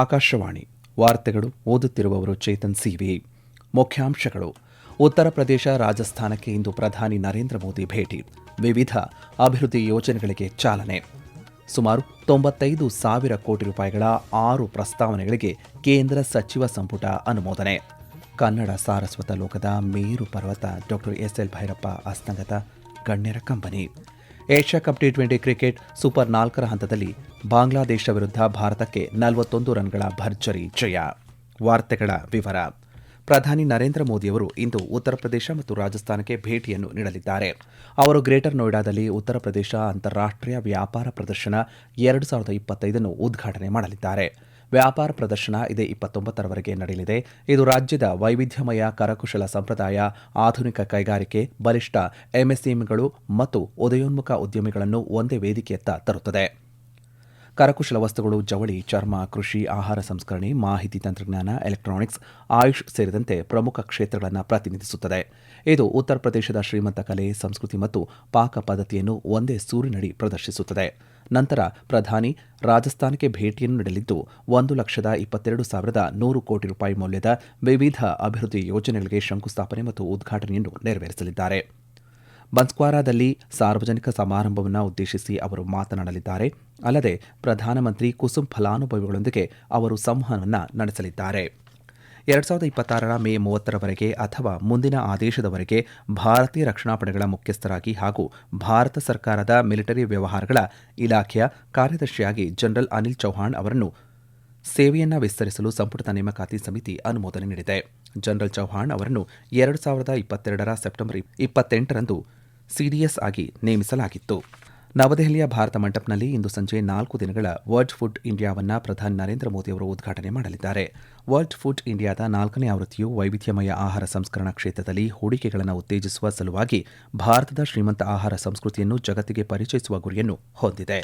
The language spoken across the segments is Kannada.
ಆಕಾಶವಾಣಿ ವಾರ್ತೆಗಳು ಓದುತ್ತಿರುವವರು ಚೇತನ್ ಸಿವಿ. ಮುಖ್ಯಾಂಶಗಳು. ಉತ್ತರ ಪ್ರದೇಶ ರಾಜಸ್ಥಾನಕ್ಕೆ ಇಂದು ಪ್ರಧಾನಿ ನರೇಂದ್ರ ಮೋದಿ ಭೇಟಿ. ವಿವಿಧ ಅಭಿವೃದ್ಧಿ ಯೋಜನೆಗಳಿಗೆ ಚಾಲನೆ. ಸುಮಾರು ತೊಂಬತ್ತೈದು ಸಾವಿರ ಕೋಟಿ ರೂಪಾಯಿಗಳ ಆರು ಪ್ರಸ್ತಾವನೆಗಳಿಗೆ ಕೇಂದ್ರ ಸಚಿವ ಸಂಪುಟ ಅನುಮೋದನೆ. ಕನ್ನಡ ಸಾರಸ್ವತ ಲೋಕದ ಮೇರು ಪರ್ವತ ಡಾಕ್ಟರ್ ಎಸ್ಎಲ್ ಭೈರಪ್ಪ ಅಸ್ತಂಗತ. ಗಣ್ಯರ ಕಂಬನಿ. Asia cup T twenty cricket super ನಾಲ್ಕರ ಹಂತದಲ್ಲಿ ಬಾಂಗ್ಲಾದೇಶ ವಿರುದ್ಧ ಭಾರತಕ್ಕೆ ನಲವತ್ತೊಂದು ರನ್ಗಳ ಭರ್ಜರಿ ಜಯ. ವಾರ್ತೆಗಳ ವಿವರ. ಪ್ರಧಾನಿ ನರೇಂದ್ರ ಮೋದಿಯವರು ಇಂದು ಉತ್ತರ ಪ್ರದೇಶ ಮತ್ತು ರಾಜಸ್ಥಾನಕ್ಕೆ ಭೇಟಿಯನ್ನು ನೀಡಲಿದ್ದಾರೆ. ಅವರು ಗ್ರೇಟರ್ ನೋಯ್ಡಾದಲ್ಲಿ ಉತ್ತರ ಪ್ರದೇಶ ಅಂತಾರಾಷ್ಟ್ರೀಯ ವ್ಯಾಪಾರ ಪ್ರದರ್ಶನ ಎರಡು ಸಾವಿರದ ಇಪ್ಪತ್ತೈದನ್ನು ಉದ್ಘಾಟನೆ ಮಾಡಲಿದ್ದಾರೆ. ವ್ಯಾಪಾರ ಪ್ರದರ್ಶನ ಇದೇ ಇಪ್ಪತ್ತೊಂಬತ್ತರವರೆಗೆ ನಡೆಯಲಿದೆ. ಇದು ರಾಜ್ಯದ ವೈವಿಧ್ಯಮಯ ಕರಕುಶಲ ಸಂಪ್ರದಾಯ, ಆಧುನಿಕ ಕೈಗಾರಿಕೆ, ಬಲಿಷ್ಠ ಎಂಎಸ್ಎಂಗಳು ಮತ್ತು ಉದಯೋನ್ಮುಖ ಉದ್ಯಮಿಗಳನ್ನು ಒಂದೇ ವೇದಿಕೆಯತ್ತ ತರುತ್ತದೆ. ಕರಕುಶಲ ವಸ್ತುಗಳು ಜವಳಿ, ಚರ್ಮ, ಕೃಷಿ, ಆಹಾರ ಸಂಸ್ಕರಣೆ, ಮಾಹಿತಿ ತಂತ್ರಜ್ಞಾನ, ಎಲೆಕ್ಟ್ರಾನಿಕ್ಸ್, ಆಯುಷ್ ಸೇರಿದಂತೆ ಪ್ರಮುಖ ಕ್ಷೇತ್ರಗಳನ್ನು ಪ್ರತಿನಿಧಿಸುತ್ತದೆ. ಇದು ಉತ್ತರ ಪ್ರದೇಶದ ಶ್ರೀಮಂತ ಕಲೆ, ಸಂಸ್ಕೃತಿ ಮತ್ತು ಪಾಕ ಪದ್ಧತಿಯನ್ನು ಒಂದೇ ಸೂರಿನಡಿ ಪ್ರದರ್ಶಿಸುತ್ತದೆ. ನಂತರ ಪ್ರಧಾನಿ ರಾಜಸ್ಥಾನಕ್ಕೆ ಭೇಟಿಯನ್ನು ನೀಡಲಿದ್ದು, ಒಂದು ಲಕ್ಷದ ಇಪ್ಪತ್ತೆರಡು ಸಾವಿರದ ನೂರು ಕೋಟಿ ರೂಪಾಯಿ ಮೌಲ್ಯದ ವಿವಿಧ ಅಭಿವೃದ್ಧಿ ಯೋಜನೆಗಳಿಗೆ ಶಂಕುಸ್ಥಾಪನೆ ಮತ್ತು ಉದ್ಘಾಟನೆಯನ್ನು ನೆರವೇರಿಸಲಿದ್ದಾರೆ. ಬನ್ಸ್ಕ್ವಾರಾದಲ್ಲಿ ಸಾರ್ವಜನಿಕ ಸಮಾರಂಭವನ್ನು ಉದ್ದೇಶಿಸಿ ಅವರು ಮಾತನಾಡಲಿದ್ದಾರೆ. ಅಲ್ಲದೆ ಪ್ರಧಾನಮಂತ್ರಿ ಕುಸುಮ್ ಫಲಾನುಭವಿಗಳೊಂದಿಗೆ ಅವರು ಸಂವಹನವನ್ನು ನಡೆಸಲಿದ್ದಾರೆ. ಎರಡ್ ಸಾವಿರದ ಇಪ್ಪತ್ತಾರರ ಮೇ ಮೂವತ್ತರವರೆಗೆ ಅಥವಾ ಮುಂದಿನ ಆದೇಶದವರೆಗೆ ಭಾರತೀಯ ರಕ್ಷಣಾ ಪಡೆಗಳ ಮುಖ್ಯಸ್ಥರಾಗಿ ಹಾಗೂ ಭಾರತ ಸರ್ಕಾರದ ಮಿಲಿಟರಿ ವ್ಯವಹಾರಗಳ ಇಲಾಖೆಯ ಕಾರ್ಯದರ್ಶಿಯಾಗಿ ಜನರಲ್ ಅನಿಲ್ ಚೌಹಾಣ್ ಅವರನ್ನು ಸೇವೆಯನ್ನು ವಿಸ್ತರಿಸಲು ಸಂಪುಟದ ನೇಮಕಾತಿ ಸಮಿತಿ ಅನುಮೋದನೆ ನೀಡಿದೆ. ಜನರಲ್ ಚೌಹಾಣ್ ಅವರನ್ನು ಎರಡು ಸಾವಿರದ ಇಪ್ಪತ್ತೆರಡರ ಸೆಪ್ಟೆಂಬರ್ ಇಪ್ಪತ್ತೆಂಟರಂದು ಸಿಡಿಎಸ್ ಆಗಿ ನೇಮಿಸಲಾಗಿತ್ತು. ನವದೆಹಲಿಯ ಭಾರತ ಮಂಟಪ್ನಲ್ಲಿ ಇಂದು ಸಂಜೆ ನಾಲ್ಕು ದಿನಗಳ ವರ್ಲ್ಡ್ ಫುಡ್ ಇಂಡಿಯಾವನ್ನು ಪ್ರಧಾನಿ ನರೇಂದ್ರ ಮೋದಿ ಅವರು ಉದ್ಘಾಟನೆ ಮಾಡಲಿದ್ದಾರೆ. ವರ್ಲ್ಡ್ ಫುಡ್ ಇಂಡಿಯಾದ ನಾಲ್ಕನೇ ಆವೃತ್ತಿಯು ವೈವಿಧ್ಯಮಯ ಆಹಾರ ಸಂಸ್ಕರಣಾ ಕ್ಷೇತ್ರದಲ್ಲಿ ಹೂಡಿಕೆಗಳನ್ನು ಉತ್ತೇಜಿಸುವ ಸಲುವಾಗಿ ಭಾರತದ ಶ್ರೀಮಂತ ಆಹಾರ ಸಂಸ್ಕೃತಿಯನ್ನು ಜಗತ್ತಿಗೆ ಪರಿಚಯಿಸುವ ಗುರಿಯನ್ನು ಹೊಂದಿದೆ.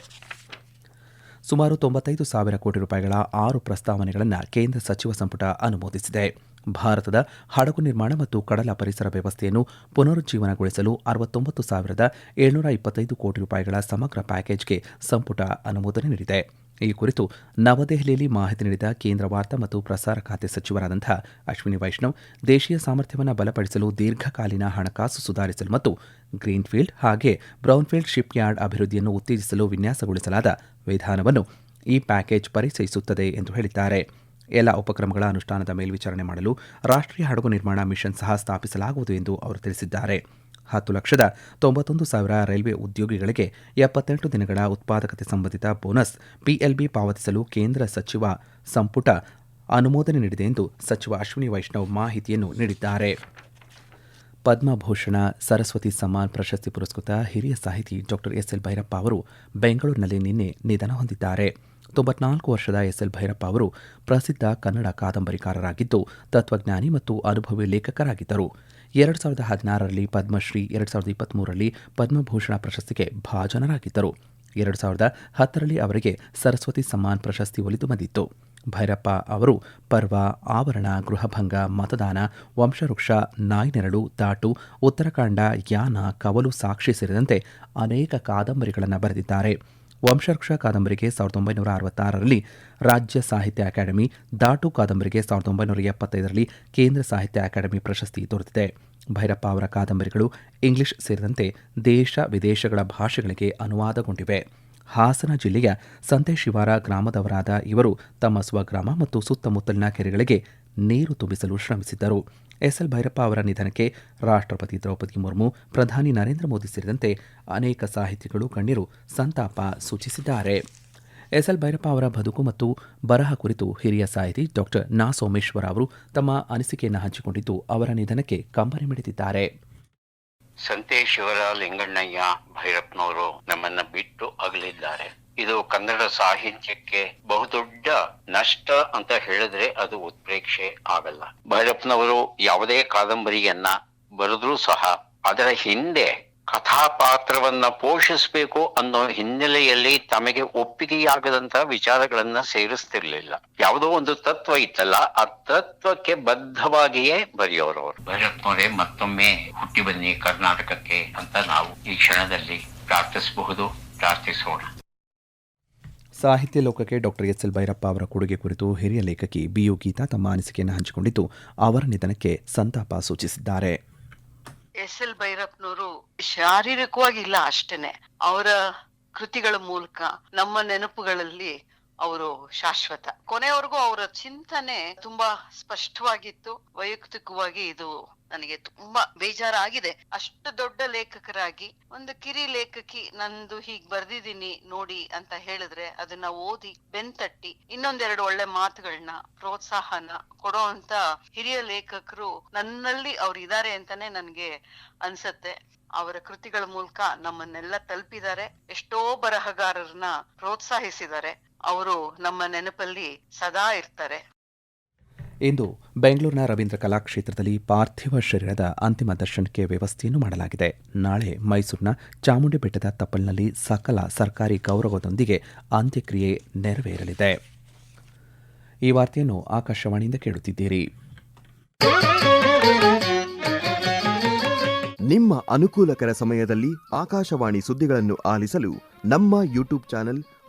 ಸುಮಾರು ತೊಂಬತ್ತೈದು ಸಾವಿರ ಕೋಟಿ ರೂಪಾಯಿಗಳ ಆರು ಪ್ರಸ್ತಾವನೆಗಳನ್ನು ಕೇಂದ್ರ ಸಚಿವ ಸಂಪುಟ ಅನುಮೋದಿಸಿದೆ. ಭಾರತದ ಹಡಗು ನಿರ್ಮಾಣ ಮತ್ತು ಕಡಲ ಪರಿಸರ ವ್ಯವಸ್ಥೆಯನ್ನು ಪುನರುಜ್ಜೀವನಗೊಳಿಸಲು ಅರವತ್ತೊಂಬತ್ತು ಸಾವಿರದ ಏಳ್ನೂರ ಇಪ್ಪತ್ತೈದು ಕೋಟಿ ರೂಪಾಯಿಗಳ ಸಮಗ್ರ ಪ್ಯಾಕೇಜ್ಗೆ ಸಂಪುಟ ಅನುಮೋದನೆ ನೀಡಿದೆ. ಈ ಕುರಿತು ನವದೆಹಲಿಯಲ್ಲಿ ಮಾಹಿತಿ ನೀಡಿದ ಕೇಂದ್ರ ವಾರ್ತಾ ಮತ್ತು ಪ್ರಸಾರ ಖಾತೆ ಸಚಿವರಾದಂಥ ಅಶ್ವಿನಿ ವೈಷ್ಣವ್, ದೇಶೀಯ ಸಾಮರ್ಥ್ಯವನ್ನು ಬಲಪಡಿಸಲು ದೀರ್ಘಕಾಲೀನ ಹಣಕಾಸು ಸುಧಾರಿಸಲು ಮತ್ತು ಗ್ರೀನ್ಫೀಲ್ಡ್ ಹಾಗೆ ಬ್ರೌನ್ಫೀಲ್ಡ್ ಶಿಪ್ ಯಾರ್ಡ್ ಅಭಿವೃದ್ಧಿಯನ್ನು ಉತ್ತೇಜಿಸಲು ವಿನ್ಯಾಸಗೊಳಿಸಲಾದ ವಿಧಾನವನ್ನು ಈ ಪ್ಯಾಕೇಜ್ ಪರಿಚಯಿಸುತ್ತದೆ ಎಂದು ಹೇಳಿದ್ದಾರೆ. ಎಲ್ಲ ಉಪಕ್ರಮಗಳ ಅನುಷ್ಠಾನದ ಮೇಲ್ವಿಚಾರಣೆ ಮಾಡಲು ರಾಷ್ಟ್ರೀಯ ಹಡಗು ನಿರ್ಮಾಣ ಮಿಷನ್ ಸಹ ಸ್ಥಾಪಿಸಲಾಗುವುದು ಎಂದು ಅವರು ತಿಳಿಸಿದ್ದಾರೆ. ಹತ್ತು ಲಕ್ಷದ ತೊಂಬತ್ತೊಂದು ಸಾವಿರ ರೈಲ್ವೆ ಉದ್ಯೋಗಿಗಳಿಗೆ ಎಪ್ಪತ್ತೆಂಟು ದಿನಗಳ ಉತ್ಪಾದಕತೆ ಸಂಬಂಧಿತ ಬೋನಸ್ ಪಿಎಲ್ಬಿ ಪಾವತಿಸಲು ಕೇಂದ್ರ ಸಚಿವ ಸಂಪುಟ ಅನುಮೋದನೆ ನೀಡಿದೆ ಎಂದು ಸಚಿವ ಅಶ್ವಿನಿ ವೈಷ್ಣವ್ ಮಾಹಿತಿಯನ್ನು ನೀಡಿದ್ದಾರೆ. ಪದ್ಮಭೂಷಣ, ಸರಸ್ವತಿ ಸಮ್ಮಾನ್ ಪ್ರಶಸ್ತಿ ಪುರಸ್ಕೃತ ಹಿರಿಯ ಸಾಹಿತಿ ಡಾಕ್ಟರ್ ಎಸ್ಎಲ್ ಭೈರಪ್ಪ ಅವರು ಬೆಂಗಳೂರಿನಲ್ಲಿ ನಿನ್ನೆ ನಿಧನ ಹೊಂದಿದ್ದಾರೆ. ತೊಂಬತ್ನಾಲ್ಕು ವರ್ಷದ ಎಸ್ ಎಲ್ ಭೈರಪ್ಪ ಅವರು ಪ್ರಸಿದ್ಧ ಕನ್ನಡ ಕಾದಂಬರಿಕಾರರಾಗಿದ್ದು, ತತ್ವಜ್ಞಾನಿ ಮತ್ತು ಅನುಭವಿ ಲೇಖಕರಾಗಿದ್ದರು. ಎರಡು ಸಾವಿರದ ಹದಿನಾರರಲ್ಲಿ ಪದ್ಮಶ್ರೀ, ಎರಡು ಸಾವಿರದ ಇಪ್ಪತ್ತ್ಮೂರರಲ್ಲಿ ಪದ್ಮಭೂಷಣ ಪ್ರಶಸ್ತಿಗೆ ಭಾಜನರಾಗಿದ್ದರು. ಎರಡು ಸಾವಿರದ ಹತ್ತರಲ್ಲಿ ಅವರಿಗೆ ಸರಸ್ವತಿ ಸಮ್ಮಾನ್ ಪ್ರಶಸ್ತಿ ಒಲಿದು ಬಂದಿತ್ತು. ಭೈರಪ್ಪ ಅವರು ಪರ್ವ, ಆವರಣ, ಗೃಹಭಂಗ, ಮತದಾನ, ವಂಶವೃಕ್ಷ ನಾಯಿನೆರಳು ತಾಟು ಉತ್ತರಾಖಂಡ, ಯಾನ, ಕವಲು, ಸಾಕ್ಷಿ ಸೇರಿದಂತೆ ಅನೇಕ ಕಾದಂಬರಿಗಳನ್ನು ಬರೆದಿದ್ದಾರೆ. ವಂಶವೃಕ್ಷ ಕಾದಂಬರಿಗೆ ಸಾವಿರದ ಒಂಬೈನೂರ ಅರವತ್ತಾರರಲ್ಲಿ ರಾಜ್ಯ ಸಾಹಿತ್ಯ ಅಕಾಡೆಮಿ, ದಾಟು ಕಾದಂಬರಿಗೆ ಸಾವಿರದ ಒಂಬೈನೂರ ಎಪ್ಪತ್ತೈದರಲ್ಲಿ ಕೇಂದ್ರ ಸಾಹಿತ್ಯ ಅಕಾಡೆಮಿ ಪ್ರಶಸ್ತಿ ದೊರೆತಿದೆ. ಭೈರಪ್ಪ ಅವರ ಕಾದಂಬರಿಗಳು ಇಂಗ್ಲಿಷ್ ಸೇರಿದಂತೆ ದೇಶ ವಿದೇಶಗಳ ಭಾಷೆಗಳಿಗೆ ಅನುವಾದಗೊಂಡಿವೆ. ಹಾಸನ ಜಿಲ್ಲೆಯ ಸಂತೆಶಿವಾರ ಗ್ರಾಮದವರಾದ ಇವರು ತಮ್ಮ ಸ್ವಗ್ರಾಮ ಮತ್ತು ಸುತ್ತಮುತ್ತಲಿನ ಕೆರೆಗಳಿಗೆ ನೀರು ತುಂಬಿಸಲು ಶ್ರಮಿಸಿದ್ದರು. ಎಸ್ಎಲ್ ಭೈರಪ್ಪ ಅವರ ನಿಧನಕ್ಕೆ ರಾಷ್ಟ್ರಪತಿ ದ್ರೌಪದಿ ಮುರ್ಮು, ಪ್ರಧಾನಿ ನರೇಂದ್ರ ಮೋದಿ ಸೇರಿದಂತೆ ಅನೇಕ ಸಾಹಿತಿಗಳು, ಗಣ್ಯರು ಸಂತಾಪ ಸೂಚಿಸಿದ್ದಾರೆ. ಎಸ್ಎಲ್ ಭೈರಪ್ಪ ಅವರ ಬದುಕು ಮತ್ತು ಬರಹ ಕುರಿತು ಹಿರಿಯ ಸಾಹಿತಿ ಡಾಕ್ಟರ್ ನಾ. ಸೋಮೇಶ್ವರ ಅವರು ತಮ್ಮ ಅನಿಸಿಕೆಯನ್ನು ಹಂಚಿಕೊಂಡಿದ್ದು ಅವರ ನಿಧನಕ್ಕೆ ಕಂಬನಿ ಮಿಡಿದಿದ್ದಾರೆ. ಸಂತೇಶ್ವರ ಲಿಂಗಣ್ಣಯ್ಯ ಭೈರಪ್ಪನವರು ನಮ್ಮನ್ನ ಬಿಟ್ಟು ಅಗಲಿದ್ದಾರೆ. ಇದು ಕನ್ನಡ ಸಾಹಿತ್ಯಕ್ಕೆ ಬಹುದೊಡ್ಡ ನಷ್ಟ ಅಂತ ಹೇಳಿದ್ರೆ ಅದು ಉತ್ಪ್ರೇಕ್ಷೆ ಆಗಲ್ಲ. ಭೈರಪ್ಪನವರು ಯಾವುದೇ ಕಾದಂಬರಿಯನ್ನ ಬರೆದ್ರೂ ಸಹ ಅದರ ಹಿಂದೆ ಕಥಾಪಾತ್ರವನ್ನ ಪೋಷಿಸಬೇಕು ಅನ್ನೋ ಹಿನ್ನೆಲೆಯಲ್ಲಿ ತಮಗೆ ಒಪ್ಪಿಗೆಯಾಗದಂತಹ ವಿಚಾರಗಳನ್ನ ಸೇರಿಸ್ತಿರ್ಲಿಲ್ಲ. ಯಾವುದೋ ಒಂದು ತತ್ವ ಇತ್ತಲ್ಲ, ಆ ತತ್ವಕ್ಕೆ ಬದ್ಧವಾಗಿಯೇ ಬರೆಯೋರವರು ಭೈರಪ್ಪನವರೇ ಮತ್ತೊಮ್ಮೆ ಹುಟ್ಟಿ ಬನ್ನಿ ಕರ್ನಾಟಕಕ್ಕೆ ಅಂತ ನಾವು ಈ ಕ್ಷಣದಲ್ಲಿ ಪ್ರಾರ್ಥಿಸಬಹುದು, ಪ್ರಾರ್ಥಿಸೋಣ. ಸಾಹಿತ್ಯ ಲೋಕಕ್ಕೆ ಡಾಕ್ಟರ್ ಎಸ್ ಎಲ್ ಭೈರಪ್ಪ ಅವರ ಕೊಡುಗೆ ಕುರಿತು ಹಿರಿಯ ಲೇಖಕಿ ಬಿಯು ಗೀತಾ ತಮ್ಮ ಅನಿಸಿಕೆಯನ್ನು ಹಂಚಿಕೊಂಡಿದ್ದು ಅವರ ನಿಧನಕ್ಕೆ ಸಂತಾಪ ಸೂಚಿಸಿದ್ದಾರೆ. ಎಸ್ ಎಲ್ ಭೈರಪ್ಪನವರು ಶಾರೀರಿಕವಾಗಿ ಇಲ್ಲ ಅಷ್ಟೇನೆ. ಅವರ ಕೃತಿಗಳ ಮೂಲಕ ನಮ್ಮ ನೆನಪುಗಳಲ್ಲಿ ಅವರು ಶಾಶ್ವತ. ಕೊನೆವರೆಗೂ ಅವರ ಚಿಂತನೆ ತುಂಬಾ ಸ್ಪಷ್ಟವಾಗಿತ್ತು. ವೈಯಕ್ತಿಕವಾಗಿ ಇದು ನನಗೆ ತುಂಬಾ ಬೇಜಾರಾಗಿದೆ. ಅಷ್ಟು ದೊಡ್ಡ ಲೇಖಕರಾಗಿ, ಒಂದು ಕಿರಿ ಲೇಖಕಿ ನಂದು ಹೀಗ್ ಬರ್ದಿದ್ದೀನಿ ನೋಡಿ ಅಂತ ಹೇಳಿದ್ರೆ ಅದನ್ನ ಓದಿ ಬೆನ್ತಟ್ಟಿ ಇನ್ನೊಂದೆರಡು ಒಳ್ಳೆ ಮಾತುಗಳನ್ನ ಪ್ರೋತ್ಸಾಹನ ಕೊಡೋ ಅಂತ ಹಿರಿಯ ಲೇಖಕರು ನನ್ನಲ್ಲಿ ಅವ್ರು ಇದಾರೆ ಅಂತಾನೆ ನನ್ಗೆ ಅನ್ಸತ್ತೆ. ಅವರ ಕೃತಿಗಳ ಮೂಲಕ ನಮ್ಮನ್ನೆಲ್ಲ ತಲುಪಿದ್ದಾರೆ. ಎಷ್ಟೋ ಬರಹಗಾರರನ್ನ ಪ್ರೋತ್ಸಾಹಿಸಿದ್ದಾರೆ. ಅವರು ನಮ್ಮ ನೆನಪಲ್ಲಿ ಸದಾ ಇರ್ತಾರೆ. ಇಂದು ಬೆಂಗಳೂರಿನ ರವೀಂದ್ರ ಕಲಾಕ್ಷೇತ್ರದಲ್ಲಿ ಪಾರ್ಥಿವ ಶರೀರದ ಅಂತಿಮ ದರ್ಶನಕ್ಕೆ ವ್ಯವಸ್ಥೆಯನ್ನು ಮಾಡಲಾಗಿದೆ. ನಾಳೆ ಮೈಸೂರಿನ ಚಾಮುಂಡಿ ಬೆಟ್ಟದ ತಪ್ಪಲಿನಲ್ಲಿ ಸಕಲ ಸರ್ಕಾರಿ ಗೌರವದೊಂದಿಗೆ ಅಂತ್ಯಕ್ರಿಯೆ ನೆರವೇರಲಿದೆ. ಈ ವಾರ್ತೆಯನ್ನು ಆಕಾಶವಾಣಿಯಿಂದ ಕೇಳುತ್ತಿದ್ದೀರಿ. ನಿಮ್ಮ ಅನುಕೂಲಕರ ಸಮಯದಲ್ಲಿ ಆಕಾಶವಾಣಿ ಸುದ್ದಿಗಳನ್ನು ಆಲಿಸಲು ನಮ್ಮ ಯೂಟ್ಯೂಬ್ ಚಾನೆಲ್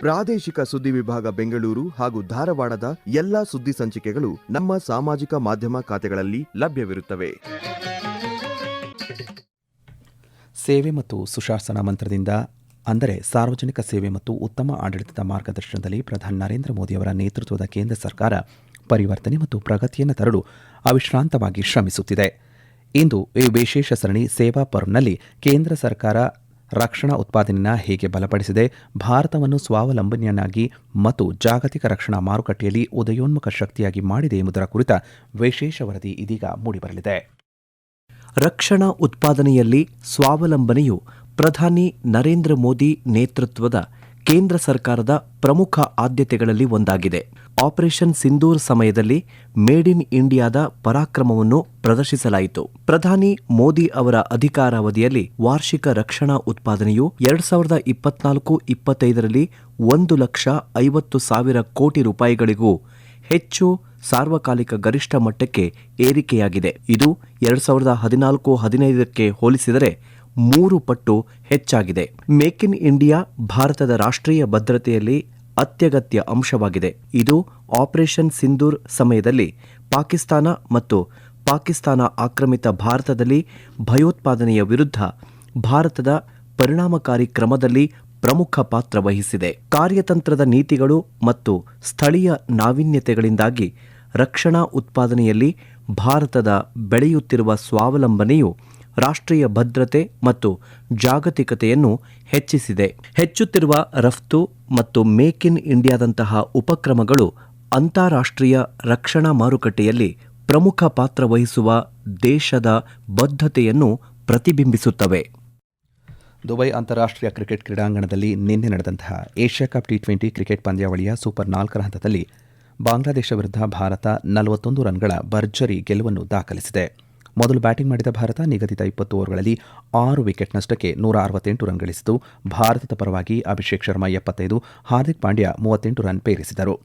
ಪ್ರಾದೇಶಿಕ ಸುದ್ದಿ ವಿಭಾಗ ಬೆಂಗಳೂರು ಹಾಗೂ ಧಾರವಾಡದ ಎಲ್ಲಾ ಸುದ್ದಿ ಸಂಚಿಕೆಗಳು ನಮ್ಮ ಸಾಮಾಜಿಕ ಮಾಧ್ಯಮ ಖಾತೆಗಳಲ್ಲಿ ಲಭ್ಯವಿರುತ್ತವೆ. ಸೇವೆ ಮತ್ತು ಸುಶಾಸನ ಮಂತ್ರದಿಂದ, ಅಂದರೆ ಸಾರ್ವಜನಿಕ ಸೇವೆ ಮತ್ತು ಉತ್ತಮ ಆಡಳಿತದ ಮಾರ್ಗದರ್ಶನದಲ್ಲಿ ಪ್ರಧಾನಿ ನರೇಂದ್ರ ಮೋದಿಯವರ ನೇತೃತ್ವದ ಕೇಂದ್ರ ಸರ್ಕಾರ ಪರಿವರ್ತನೆ ಮತ್ತು ಪ್ರಗತಿಯನ್ನು ತರಲು ಅವಿಶ್ರಾಂತವಾಗಿ ಶ್ರಮಿಸುತ್ತಿದೆ. ಇಂದು ಈ ವಿಶೇಷ ಸರಣಿ ಸೇವಾ ಪರ್ವ್ನಲ್ಲಿ ಕೇಂದ್ರ ಸರ್ಕಾರ ರಕ್ಷಣಾ ಉತ್ಪಾದನೆಯನ್ನು ಹೇಗೆ ಬಲಪಡಿಸಿದೆ, ಭಾರತವನ್ನು ಸ್ವಾವಲಂಬನೆಯನ್ನಾಗಿ ಮತ್ತು ಜಾಗತಿಕ ರಕ್ಷಣಾ ಮಾರುಕಟ್ಟೆಯಲ್ಲಿ ಉದಯೋನ್ಮುಖ ಶಕ್ತಿಯಾಗಿ ಮಾಡಿದೆ ಎಂಬುದರ ಕುರಿತ ವಿಶೇಷ ವರದಿ ಇದೀಗ ಮೂಡಿಬರಲಿದೆ. ರಕ್ಷಣಾ ಉತ್ಪಾದನೆಯಲ್ಲಿ ಸ್ವಾವಲಂಬನೆಯು ಪ್ರಧಾನಿ ನರೇಂದ್ರ ಮೋದಿ ನೇತೃತ್ವದ ಕೇಂದ್ರ ಸರ್ಕಾರದ ಪ್ರಮುಖ ಆದ್ಯತೆಗಳಲ್ಲಿ ಒಂದಾಗಿದೆ. ಆಪರೇಷನ್ ಸಿಂಧೂರ್ ಸಮಯದಲ್ಲಿ ಮೇಡ್ ಇನ್ ಇಂಡಿಯಾದ ಪರಾಕ್ರಮವನ್ನು ಪ್ರದರ್ಶಿಸಲಾಯಿತು. ಪ್ರಧಾನಿ ಮೋದಿ ಅವರ ಅಧಿಕಾರಾವಧಿಯಲ್ಲಿ ವಾರ್ಷಿಕ ರಕ್ಷಣಾ ಉತ್ಪಾದನೆಯು ಎರಡ್ ಸಾವಿರದ ಇಪ್ಪತ್ನಾಲ್ಕು ಇಪ್ಪತ್ತೈದರಲ್ಲಿ ಒಂದು ಲಕ್ಷ ಐವತ್ತು ಸಾವಿರ ಕೋಟಿ ರೂಪಾಯಿಗಳಿಗೂ ಹೆಚ್ಚು ಸಾರ್ವಕಾಲಿಕ ಗರಿಷ್ಠ ಮಟ್ಟಕ್ಕೆ ಏರಿಕೆಯಾಗಿದೆ. ಇದು ಎರಡ್ ಸಾವಿರದ ಹದಿನಾಲ್ಕು ಹದಿನೈದಕ್ಕೆ ಹೋಲಿಸಿದರೆ ಮೂರು ಪಟ್ಟು ಹೆಚ್ಚಾಗಿದೆ. ಮೇಕ್ ಇನ್ ಇಂಡಿಯಾ ಭಾರತದ ರಾಷ್ಟ್ರೀಯ ಭದ್ರತೆಯಲ್ಲಿ ಅತ್ಯಗತ್ಯ ಅಂಶವಾಗಿದೆ. ಇದು ಆಪರೇಷನ್ ಸಿಂಧೂರ್ ಸಮಯದಲ್ಲಿ ಪಾಕಿಸ್ತಾನ ಮತ್ತು ಪಾಕಿಸ್ತಾನ ಆಕ್ರಮಿತ ಭಾರತದಲ್ಲಿ ಭಯೋತ್ಪಾದನೆಯ ವಿರುದ್ಧ ಭಾರತದ ಪರಿಣಾಮಕಾರಿ ಕ್ರಮದಲ್ಲಿ ಪ್ರಮುಖ ಪಾತ್ರ ವಹಿಸಿದೆ. ಕಾರ್ಯತಂತ್ರದ ನೀತಿಗಳು ಮತ್ತು ಸ್ಥಳೀಯ ನಾವೀನ್ಯತೆಗಳಿಂದಾಗಿ ರಕ್ಷಣಾ ಉತ್ಪಾದನೆಯಲ್ಲಿ ಭಾರತದ ಬೆಳೆಯುತ್ತಿರುವ ಸ್ವಾವಲಂಬನೆಯು ರಾಷ್ಟ್ರೀಯ ಭದ್ರತೆ ಮತ್ತು ಜಾಗತಿಕತೆಯನ್ನು ಹೆಚ್ಚಿಸಿದೆ. ಹೆಚ್ಚುತ್ತಿರುವ ರಫ್ತು ಮತ್ತು ಮೇಕ್ ಇನ್ ಇಂಡಿಯಾದಂತಹ ಉಪಕ್ರಮಗಳು ಅಂತಾರಾಷ್ಟ್ರೀಯ ರಕ್ಷಣಾ ಮಾರುಕಟ್ಟೆಯಲ್ಲಿ ಪ್ರಮುಖ ಪಾತ್ರ ವಹಿಸುವ ದೇಶದ ಬದ್ಧತೆಯನ್ನು ಪ್ರತಿಬಿಂಬಿಸುತ್ತವೆ. ದುಬೈ ಅಂತಾರಾಷ್ಟ್ರೀಯ ಕ್ರಿಕೆಟ್ ಕ್ರೀಡಾಂಗಣದಲ್ಲಿ ನಿನ್ನೆ ನಡೆದಂತಹ Asia cup T twenty cricket ಪಂದ್ಯಾವಳಿಯ ಸೂಪರ್ ನಾಲ್ಕರ ಹಂತದಲ್ಲಿ ಬಾಂಗ್ಲಾದೇಶ ವಿರುದ್ಧ ಭಾರತ ನಲವತ್ತೊಂದು ರನ್ಗಳ ಭರ್ಜರಿ ಗೆಲುವನ್ನು ದಾಖಲಿಸಿದೆ. ಮೊದಲು ಬ್ಯಾಟಿಂಗ್ ಮಾಡಿದ ಭಾರತ ನಿಗದಿತ ಇಪ್ಪತ್ತು ಓವರ್ಗಳಲ್ಲಿ ಆರು ವಿಕೆಟ್ ನಷ್ಟಕ್ಕೆ ನೂರ ಅರವತ್ತೆಂಟು ರನ್ ಗಳಿಸಿತು. ಭಾರತದ ಪರವಾಗಿ ಅಭಿಷೇಕ್ ಶರ್ಮಾ ಎಪ್ಪತ್ತೈದು, ಹಾರ್ದಿಕ್ ಪಾಂಡ್ಯ ಮೂವತ್ತೆಂಟು ರನ್ ಪೇರಿಸಿದರು.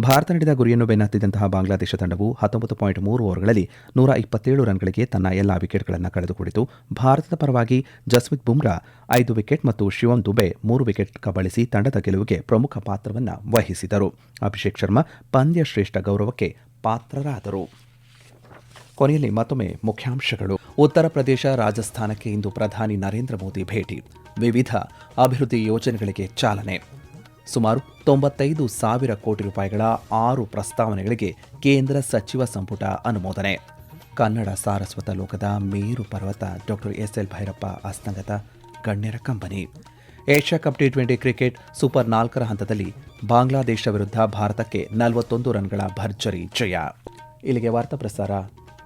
ಭಾರತ ನಡೆದ ಗುರಿಯನ್ನು ಬೆನ್ನತ್ತಿದ್ದಂತಹ ಬಾಂಗ್ಲಾದೇಶ ತಂಡವು ಹತ್ತೊಂಬತ್ತು ಪಾಯಿಂಟ್ ಮೂರು ಓವರ್ಗಳಲ್ಲಿ ನೂರ ಇಪ್ಪತ್ತೇಳು ರನ್ಗಳಿಗೆ ತನ್ನ ಎಲ್ಲಾ ವಿಕೆಟ್ಗಳನ್ನು ಕಳೆದುಕೊಂಡಿತು. ಭಾರತದ ಪರವಾಗಿ ಜಸ್ಮಿತ್ ಬುಮ್ರಾ ಐದು ವಿಕೆಟ್ ಮತ್ತು ಶಿವಂ ದುಬೆ ಮೂರು ವಿಕೆಟ್ ಕಬಳಿಸಿ ತಂಡದ ಗೆಲುವಿಗೆ ಪ್ರಮುಖ ಪಾತ್ರವನ್ನು ವಹಿಸಿದರು. ಅಭಿಷೇಕ್ ಶರ್ಮಾ ಪಂದ್ಯ ಶ್ರೇಷ್ಠ ಗೌರವಕ್ಕೆ ಪಾತ್ರರಾದರು. ಕೊನೆಯಲ್ಲಿ ಮತ್ತೊಮ್ಮೆ ಮುಖ್ಯಾಂಶಗಳು. ಉತ್ತರ ಪ್ರದೇಶ ರಾಜಸ್ಥಾನಕ್ಕೆ ಇಂದು ಪ್ರಧಾನಿ ನರೇಂದ್ರ ಮೋದಿ ಭೇಟಿ. ವಿವಿಧ ಅಭಿವೃದ್ಧಿ ಯೋಜನೆಗಳಿಗೆ ಚಾಲನೆ. ಸುಮಾರು ತೊಂಬತ್ತೈದು ಸಾವಿರ ಕೋಟಿ ರೂಪಾಯಿಗಳ ಆರು ಪ್ರಸ್ತಾವನೆಗಳಿಗೆ ಕೇಂದ್ರ ಸಚಿವ ಸಂಪುಟ ಅನುಮೋದನೆ. ಕನ್ನಡ ಸಾರಸ್ವತ ಲೋಕದ ಮೇರು ಪರ್ವತ ಡಾಕ್ಟರ್ ಎಸ್ ಎಲ್ ಭೈರಪ್ಪ ಅಸ್ತಂಗತ ಗಣ್ಯರ company Asia cup T twenty cricket super ನಾಲ್ಕರ ಹಂತದಲ್ಲಿ ಬಾಂಗ್ಲಾದೇಶ ವಿರುದ್ಧ ಭಾರತಕ್ಕೆ ನಲವತ್ತೊಂದು ರನ್ಗಳ ಭರ್ಜರಿ ಜಯ. ಇಲ್ಲಿಗೆ ವಾರ್ತಾ ಪ್ರಸಾರ